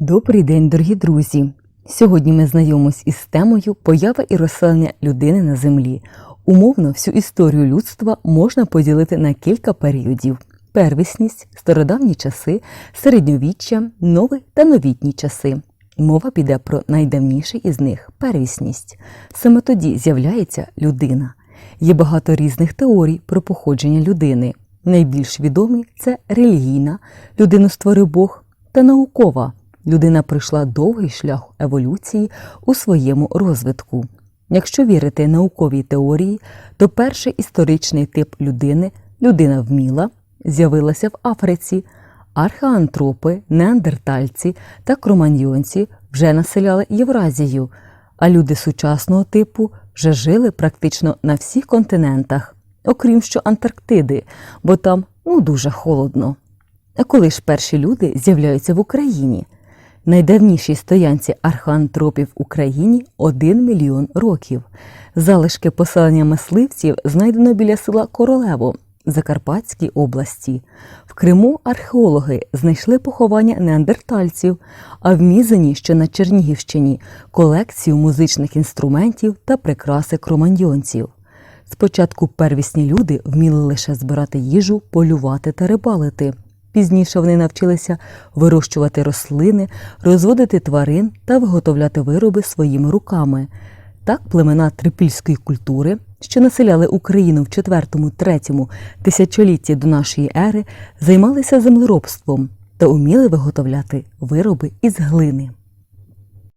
Добрий день, дорогі друзі! Сьогодні ми знайомимось із темою поява і розселення людини на землі. Умовно, всю історію людства можна поділити на кілька періодів: первісність, стародавні часи, середньовіччя, нові та новітні часи. Мова піде про найдавніший із них первісність. Саме тоді з'являється людина. Є багато різних теорій про походження людини. Найбільш відомі це релігійна, людину створив Бог, та наукова. Людина пройшла довгий шлях еволюції у своєму розвитку. Якщо вірити науковій теорії, то перший історичний тип людини людина вміла з'явилася в Африці. Археантропи, неандертальці та кроманьйонці вже населяли Євразію, а люди сучасного типу вже жили практично на всіх континентах, окрім що Антарктиди, бо там ну дуже холодно. А коли ж перші люди з'являються в Україні? Найдавнішій стоянці археантропів в Україні 1 мільйон років. Залишки поселення мисливців знайдено біля села Королево Закарпатській області. В Криму археологи знайшли поховання неандертальців, а в Мізені, що на Чернігівщині, колекцію музичних інструментів та прикраси кроманьйонців. Спочатку первісні люди вміли лише збирати їжу, полювати та рибалити. Пізніше вони навчилися вирощувати рослини, розводити тварин та виготовляти вироби своїми руками. Так племена трипільської культури, що населяли Україну в 4-3 тисячолітті до нашої ери, займалися землеробством та уміли виготовляти вироби із глини.